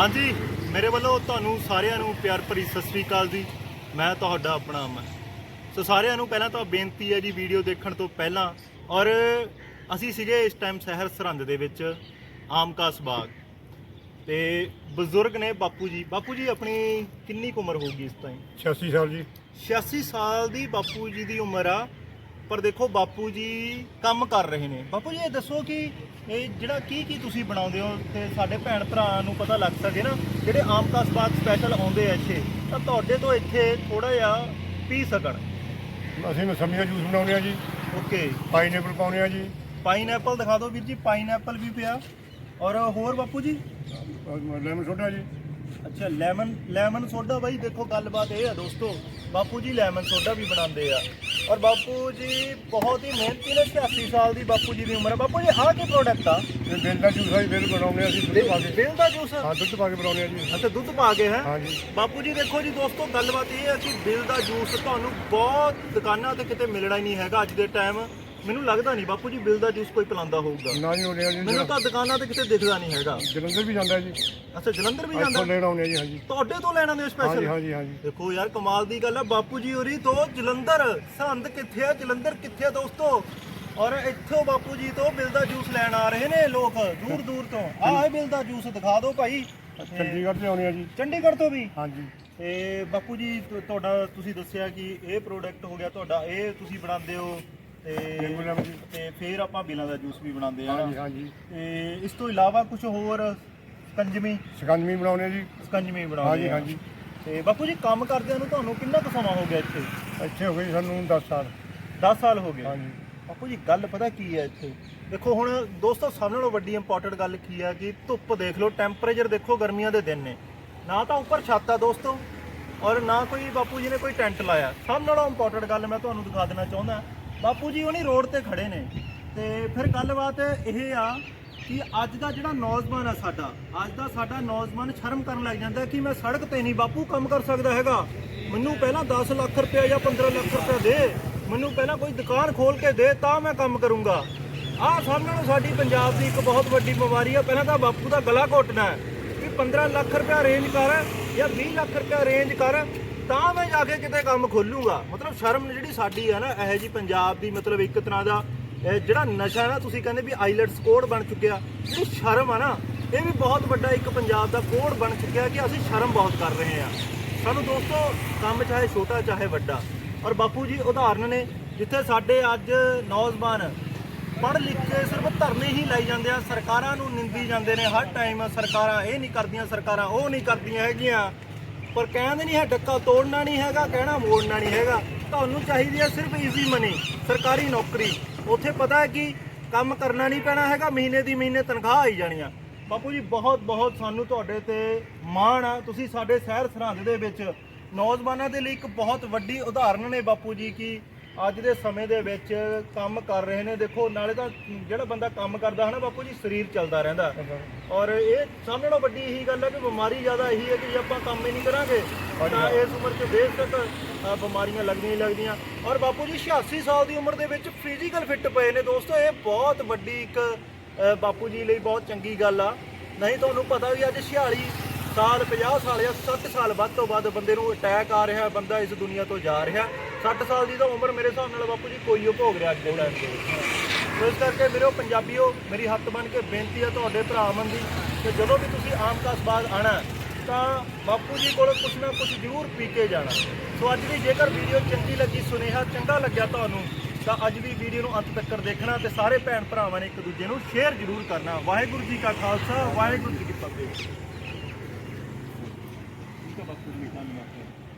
ਹਾਂਜੀ ਮੇਰੇ ਵੱਲੋਂ ਤੁਹਾਨੂੰ ਸਾਰਿਆਂ ਨੂੰ ਪਿਆਰ ਭਰੀ ਸਤਿ ਸ੍ਰੀ ਅਕਾਲ ਜੀ। ਮੈਂ ਤੁਹਾਡਾ ਆਪਣਾ ਅਮਨ। ਸੋ ਸਾਰਿਆਂ ਨੂੰ ਪਹਿਲਾਂ ਤਾਂ ਬੇਨਤੀ ਹੈ ਜੀ ਵੀਡੀਓ ਦੇਖਣ ਤੋਂ ਪਹਿਲਾਂ ਔਰ ਅਸੀਂ ਸੀਗੇ ਇਸ ਟਾਈਮ ਸ਼ਹਿਰ ਸਰਹੰਦ ਦੇ ਵਿੱਚ ਆਮਕਾਸ ਬਾਗ। ਤੇ ਬਜ਼ੁਰਗ ਨੇ ਬਾਪੂ ਜੀ। ਬਾਪੂ ਜੀ ਆਪਣੀ ਕਿੰਨੀ ਕੁ ਉਮਰ ਹੋਊਗੀ ਇਸ ਟਾਈਮ 86 ਸਾਲ ਜੀ। 86 ਸਾਲ ਦੀ ਬਾਪੂ ਜੀ ਦੀ ਉਮਰ ਆ। ਪਰ ਦੇਖੋ ਬਾਪੂ ਜੀ ਕੰਮ ਕਰ ਰਹੇ ਨੇ। ਬਾਪੂ ਜੀ ਇਹ ਦੱਸੋ ਕਿ ਇਹ ਜਿਹੜਾ ਕੀ ਕੀ ਤੁਸੀਂ ਬਣਾਉਂਦੇ ਹੋ ਤੇ ਸਾਡੇ ਭੈਣ ਭਰਾ ਨੂੰ ਪਤਾ ਲੱਗ ਸਕੇ ਨਾ ਜਿਹੜੇ ਆਮ ਕਾਸ ਬਾਗ ਸਪੈਸ਼ਲ ਆਉਂਦੇ ਆ ਇੱਥੇ ਤਾਂ ਤੁਹਾਡੇ ਤੋਂ ਇੱਥੇ ਥੋੜਾ ਜਿਹਾ ਪੀ ਸਕਣ। ਅਸੀਂ ਮਸੰਮੀ ਦਾ ਜੂਸ ਬਣਾਉਂਦੇ ਆ ਜੀ। ਓਕੇ। ਪਾਈਨਐਪਲ ਪਾਉਂਦੇ ਆ ਜੀ। ਪਾਈਨਐਪਲ ਦਿਖਾ ਦਿਓ ਵੀਰ ਜੀ ਪਾਈਨਐਪਲ ਵੀ ਪਿਆ। ਔਰ ਹੋਰ ਬਾਪੂ ਜੀ? ਲੈਮਨ ਸੋਡਾ ਜੀ। ਅੱਛਾ ਲੈਮਨ ਲੈਮਨ ਸੋਡਾ ਬਾਈ ਦੇਖੋ ਗੱਲਬਾਤ ਇਹ ਆ ਦੋਸਤੋ ਬਾਪੂ ਜੀ ਲੈਮਨ ਸੋਡਾ ਵੀ ਬਣਾਉਂਦੇ ਆ। ਔਰ ਬਾਪੂ ਜੀ ਬਹੁਤ ਹੀ ਮਿਹਨਤੀ ਨੇ 86 ਸਾਲ ਦੀ ਬਾਪੂ ਜੀ ਦੀ ਉਮਰ ਹੈ। ਬਾਪੂ ਜੀ ਆਹ ਕੀ ਪ੍ਰੋਡਕਟ ਆ? ਇਹ ਬਿੱਲ ਦਾ ਜੂਸ ਜੀ ਬਿੱਲ ਬਣਾਉਂਦੇ ਅਸੀਂ ਦੁੱਧ ਪਾ ਕੇ। ਬਿਲ ਦਾ ਜੂਸ? ਹਾਂ ਦੁੱਧ ਪਾ ਕੇ ਬਣਾਉਂਦੇ ਆ ਜੀ। ਅੱਛਾ ਦੁੱਧ ਪਾ ਕੇ ਹੈ? ਹਾਂ ਜੀ ਬਾਪੂ ਜੀ ਦੇਖੋ ਜੀ ਦੋਸਤੋ ਗੱਲਬਾਤ ਇਹ ਹੈ ਕਿ ਬਿਲ ਦਾ ਜੂਸ ਤੁਹਾਨੂੰ ਬਹੁਤ ਦੁਕਾਨਾਂ ਤੇ ਕਿਤੇ ਮਿਲਣਾ ਹੀ ਨਹੀਂ ਹੈਗਾ ਅੱਜ ਦੇ ਟਾਈਮ ਮੈਨੂੰ ਲੱਗਦਾ ਨਹੀਂ ਬਾਪੂ ਜੀ ਬਿਲ ਦਾ ਜੂਸ ਕੋਈ ਪਿਲਾਉਂਦਾ ਹੋਊਗਾ। ਨਾ ਜੀ ਹੋਣੇ ਆ ਜੀ ਮੈਨੂੰ ਤਾਂ ਦੁਕਾਨਾਂ ਤੇ ਕਿਤੇ ਦਿਖਦਾ ਨਹੀਂ ਹੈਗਾ। ਜਲੰਧਰ ਵੀ ਜਾਂਦਾ ਜੀ। ਅੱਛਾ ਜਲੰਧਰ ਵੀ ਇੱਥੋਂ ਜਾਂਦਾ ਲੈਣ ਆਉਂਦੇ ਜੀ ਹਾਂ ਜੀ ਤੁਹਾਡੇ ਤੋਂ ਲੈਣਾ ਨੇ ਹਾਂ ਜੀ ਸਪੈਸ਼ਲ ਹਾਂ ਜੀ ਹਾਂ ਜੀ ਦੇਖੋ ਯਾਰ ਕਮਾਲ ਦੀ ਗੱਲ ਹੈ ਬਾਪੂ ਜੀ ਹੋਰੀ ਤੋਂ ਜਲੰਧਰ ਸੰਦ ਕਿੱਥੇ ਆ ਜਲੰਧਰ ਕਿੱਥੇ ਆ ਦੋਸਤੋ? ਔਰ ਇੱਥੋਂ ਬਾਪੂ ਜੀ ਤੋਂ ਬਿਲ ਦਾ ਜੂਸ ਲੈਣ ਆ ਰਹੇ ਨੇ ਲੋਕ ਦੂਰ ਦੂਰ ਤੋਂ। ਆਹ ਹੈ ਬਿਲ ਦਾ ਜੂਸ ਦਿਖਾ ਦਿਓ ਭਾਈ। ਚੰਡੀਗੜ੍ਹ ਤੇ ਆਉਂਦੇ ਆ ਜੀ। ਚੰਡੀਗੜ੍ਹ ਤੋਂ ਵੀ? ਹਾਂ ਜੀ ਤੇ ਬਾਪੂ ਜੀ ਤੁਹਾਡਾ ਤੁਸੀਂ ਦੱਸਿਆ ਕਿ ਇਹ ਪ੍ਰੋਡਕਟ ਹੋ ਗਿਆ ਤੁਹਾਡਾ ਇਹ ਤੁਸੀਂ ਬਣਾਉਂਦੇ ਹੋ। ਤੇ ਫਿਰ ਆਪਾਂ ਬਿਲਾਂ ਦਾ ਜੂਸ ਵੀ ਬਣਾਉਂਦੇ ਆ। ਹਾਂ ਜੀ ਹਾਂ ਜੀ ਤੇ ਇਸ ਤੋਂ ਇਲਾਵਾ ਕੁਝ ਹੋਰ ਸਕੰਜਮੀ? ਜੀ। ਸਕੰਜਮੀ ਹਾਂ ਬਣਾਉਂਦੇ ਜੀ ਆ। ਹਾਂ ਜੀ ਤੇ ਬਾਪੂ ਜੀ ਕੰਮ ਕਰਦਿਆਂ ਨੂੰ ਤੁਹਾਨੂੰ ਕਿੰਨਾ ਕੁ ਸਮਾਂ ਹੋ ਗਿਆ ਇੱਥੇ? ਇੱਥੇ ਹੋ ਗਏ ਸਾਨੂੰ 10 ਸਾਲ। 10 ਸਾਲ ਹੋ ਗਏ। ਹਾਂ ਜੀ ਬਾਪੂ ਜੀ ਗੱਲ ਪਤਾ ਕੀ ਹੈ ਇੱਥੇ? ਦੇਖੋ ਹੁਣ ਦੋਸਤੋ ਸਭ ਨਾਲੋਂ ਵੱਡੀ ਇੰਪੋਰਟੈਂਟ ਗੱਲ ਕੀ ਹੈ ਕਿ ਧੁੱਪ ਦੇਖ ਲਓ ਟੈਂਪਰੇਚਰ ਦੇਖੋ ਗਰਮੀਆਂ ਦੇ ਦਿਨ ਨੇ। ਨਾ ਤਾਂ ਉੱਪਰ ਛੱਤ ਆ ਦੋਸਤੋ ਔਰ ਨਾ ਕੋਈ ਬਾਪੂ ਜੀ ਨੇ ਕੋਈ ਟੈਂਟ ਲਾਇਆ। ਸਭ ਨਾਲੋਂ ਇੰਪੋਰਟੈਂਟ ਗੱਲ ਮੈਂ ਤੁਹਾਨੂੰ ਦਿਖਾ ਦੇਣਾ ਚਾਹੁੰਦਾ। ਬਾਪੂ ਜੀ ਉਹਨੀ ਰੋਡ ਤੇ ਖੜੇ ਨੇ। ਤੇ ਫਿਰ ਗੱਲਬਾਤ ਇਹ ਆ ਕਿ ਅੱਜ ਦਾ ਜਿਹੜਾ ਨੌਜਵਾਨ ਆ ਸਾਡਾ, ਅੱਜ ਦਾ ਸਾਡਾ ਨੌਜਵਾਨ ਸ਼ਰਮ ਕਰਨ ਲੱਗ ਜਾਂਦਾ ਕਿ ਮੈਂ ਸੜਕ ਤੇ ਨਹੀਂ, ਬਾਪੂ ਕੰਮ ਕਰ ਸਕਦਾ ਹੈਗਾ। ਮੈਨੂੰ ਪਹਿਲਾਂ 10 ਲੱਖ ਰੁਪਏ ਜਾਂ 15 ਲੱਖ ਰੁਪਏ ਦੇ। ਮੈਨੂੰ ਪਹਿਲਾਂ ਕੋਈ ਦੁਕਾਨ ਖੋਲ ਕੇ ਦੇ, ਤਾਂ ਮੈਂ ਕੰਮ ਕਰੂੰਗਾ। ਆਹ ਸਾਹਮਣੇ ਨੂੰ ਸਾਡੀ ਪੰਜਾਬ ਦੀ ਇੱਕ ਬਹੁਤ ਵੱਡੀ ਬਿਮਾਰੀ ਆ। ਪਹਿਲਾਂ ਤਾਂ ਬਾਪੂ ਦਾ ਗਲਾ ਘੋਟਣਾ ਹੈ ਕਿ 15 ਲੱਖ ਰੁਪਏ ਰੇਂਜ ਕਰ ਜਾਂ 20 ਲੱਖ ਰੁਪਏ ਅਰੇਂਜ ਕਰ। ਤਾਂ ਮੈਂ ਜਾ ਕੇ ਕਿਤੇ ਕੰਮ ਖੋਲੂੰਗਾ। ਮਤਲਬ ਸ਼ਰਮ ਜਿਹੜੀ ਸਾਡੀ ਆ ਨਾ, ਇਹ ਜੀ ਪੰਜਾਬ ਦੀ ਮਤਲਬ ਇੱਕ ਤਰ੍ਹਾਂ ਦਾ, ਇਹ ਜਿਹੜਾ ਨਸ਼ਾ ਨਾ ਤੁਸੀਂ ਕਹਿੰਦੇ ਵੀ ਆਈਲੈਟਸ ਕੋਡ ਬਣ ਚੁੱਕਿਆ। ਜਿਹੜੀ ਸ਼ਰਮ ਆ ਨਾ, ਇਹ ਵੀ ਬਹੁਤ ਵੱਡਾ ਇੱਕ ਪੰਜਾਬ ਦਾ ਕੋਡ ਬਣ ਚੁੱਕਿਆ ਕਿ ਅਸੀਂ ਸ਼ਰਮ ਬਹੁਤ ਕਰ ਰਹੇ ਆ। ਸਾਨੂੰ ਦੋਸਤੋ, ਕੰਮ ਚਾਹੇ ਛੋਟਾ, ਚਾਹੇ ਵੱਡਾ। ਔਰ ਬਾਪੂ ਜੀ, ਉਦਾਹਰਨ ਨੇ, ਜਿੱਥੇ ਸਾਡੇ ਅੱਜ ਨੌਜਵਾਨ ਪੜ੍ਹ ਲਿਖ ਕੇ ਸਿਰਫ ਧਰਨੇ ਹੀ ਲਾਈ ਜਾਂਦੇ ਆ, ਸਰਕਾਰਾਂ ਨੂੰ ਨਿੰਦੀ ਜਾਂਦੇ ਨੇ, ਹਰ ਟਾਈਮ ਸਰਕਾਰਾਂ ਇਹ ਨਹੀਂ ਕਰਦੀਆਂ, ਸਰਕਾਰਾਂ ਉਹ ਨਹੀਂ ਕਰਦੀਆਂ ਹੈਗੀਆਂ। ਪਰ ਕਹਿੰਦੇ ਨਹੀਂ ਹੈ ਡੱਕਾ ਤੋੜਨਾ ਨਹੀਂ ਹੈਗਾ, ਕਹਿਣਾ ਮੋੜਨਾ ਨਹੀਂ ਹੈਗਾ। ਤੁਹਾਨੂੰ ਚਾਹੀਦੀ ਹੈ ਸਿਰਫ ਈਜ਼ੀ ਮਨੀ ਸਰਕਾਰੀ ਨੌਕਰੀ। ਉੱਥੇ ਪਤਾ ਹੈ ਕਿ ਕੰਮ ਕਰਨਾ ਨਹੀਂ ਪੈਣਾ ਹੈਗਾ, ਮਹੀਨੇ ਦੀ ਮਹੀਨੇ ਤਨਖਾਹ ਆਈ ਜਾਣੀ ਆ। ਬਾਪੂ ਜੀ, ਬਹੁਤ ਬਹੁਤ ਸਾਨੂੰ ਤੁਹਾਡੇ ਤੇ ਮਾਣ ਆ। ਤੁਸੀਂ ਸਾਡੇ ਸ਼ਹਿਰ ਸਰਹੰਦ ਦੇ ਵਿੱਚ ਨੌਜਵਾਨਾਂ ਦੇ ਲਈ ਇੱਕ ਬਹੁਤ ਵੱਡੀ ਉਦਾਹਰਨ ਨੇ ਬਾਪੂ ਜੀ, ਕਿ ਅੱਜ ਦੇ ਸਮੇਂ ਦੇ ਵਿੱਚ ਕੰਮ ਕਰ ਰਹੇ ਨੇ। ਦੇਖੋ ਨਾਲੇ ਤਾਂ ਜਿਹੜਾ ਬੰਦਾ ਕੰਮ ਕਰਦਾ ਹੈ ਨਾ ਬਾਪੂ ਜੀ ਸਰੀਰ ਚੱਲਦਾ ਰਹਿੰਦਾ। ਔਰ ਇਹ ਸਭ ਨਾਲੋਂ ਵੱਡੀ ਇਹੀ ਗੱਲ ਹੈ ਕਿ ਬਿਮਾਰੀ ਜ਼ਿਆਦਾ ਇਹੀ ਹੈ ਕਿ ਜੇ ਆਪਾਂ ਕੰਮ ਹੀ ਨਹੀਂ ਕਰਾਂਗੇ ਤਾਂ ਇਸ ਉਮਰ 'ਚ ਬੇਸ਼ੱਕ ਬਿਮਾਰੀਆਂ ਲੱਗਦੀਆਂ ਹੀ ਲੱਗਦੀਆਂ। ਔਰ ਬਾਪੂ ਜੀ 86 ਸਾਲ ਦੀ ਉਮਰ ਦੇ ਵਿੱਚ ਫਿਜ਼ੀਕਲ ਫਿੱਟ ਪਏ ਨੇ। ਦੋਸਤੋ ਇਹ ਬਹੁਤ ਵੱਡੀ ਇੱਕ ਬਾਪੂ ਜੀ ਲਈ ਬਹੁਤ ਚੰਗੀ ਗੱਲ ਆ। ਨਹੀਂ ਤੁਹਾਨੂੰ ਪਤਾ ਵੀ ਅੱਜ 46 ਸਾਲ 50 ਸਾਲ ਜਾਂ 60 ਸਾਲ ਵੱਧ ਤੋਂ ਵੱਧ ਬੰਦੇ ਨੂੰ ਅਟੈਕ ਆ ਰਿਹਾ ਬੰਦਾ ਇਸ ਦੁਨੀਆ ਤੋਂ ਜਾ ਰਿਹਾ। 60 ਸਾਲ ਦੀ ਤਾਂ ਉਮਰ ਮੇਰੇ ਹਿਸਾਬ ਨਾਲ ਬਾਪੂ ਜੀ ਕੋਈ ਉਹ ਭੋਗ ਰਿਹਾ ਅੱਜ ਦੇ ਟਾਈਮ ਤੇ। ਇਸ ਕਰਕੇ ਮੇਰੇ ਪੰਜਾਬੀਓ, ਮੇਰੀ ਹੱਥ ਬਣ ਕੇ ਬੇਨਤੀ ਹੈ ਤੁਹਾਡੇ ਭਰਾ ਦੀ ਕਿ ਜਦੋਂ ਵੀ ਤੁਸੀਂ ਆਮਕਾਸ ਬਾਗ ਆਣਾ ਤਾਂ ਬਾਪੂ ਜੀ ਕੋਲੋਂ ਕੁਛ ਨਾ ਕੁਛ ਜ਼ਰੂਰ ਪੀ ਕੇ ਜਾਣਾ। ਸੋ ਅੱਜ ਵੀ ਜੇਕਰ ਵੀਡੀਓ ਚੰਗੀ ਲੱਗੀ, ਸੁਨੇਹਾ ਚੰਗਾ ਲੱਗਿਆ ਤੁਹਾਨੂੰ, ਤਾਂ ਅੱਜ ਵੀ ਵੀਡੀਓ ਨੂੰ ਅੰਤ ਤੱਕ ਦੇਖਣਾ ਤੇ ਸਾਰੇ ਭੈਣ ਭਰਾਵਾਂ ਨੇ ਇੱਕ ਦੂਜੇ ਨੂੰ ਸ਼ੇਅਰ ਜ਼ਰੂਰ ਕਰਨਾ। ਵਾਹਿਗੁਰੂ ਜੀ ਕਾ ਖਾਲਸਾ, ਵਾਹਿਗੁਰੂ ਜੀ ਕੀ ਫਤਿਹ। ਠੀਕ ਹੈ ਬਾਪੂ ਜੀ, ਧੰਨਵਾਦ।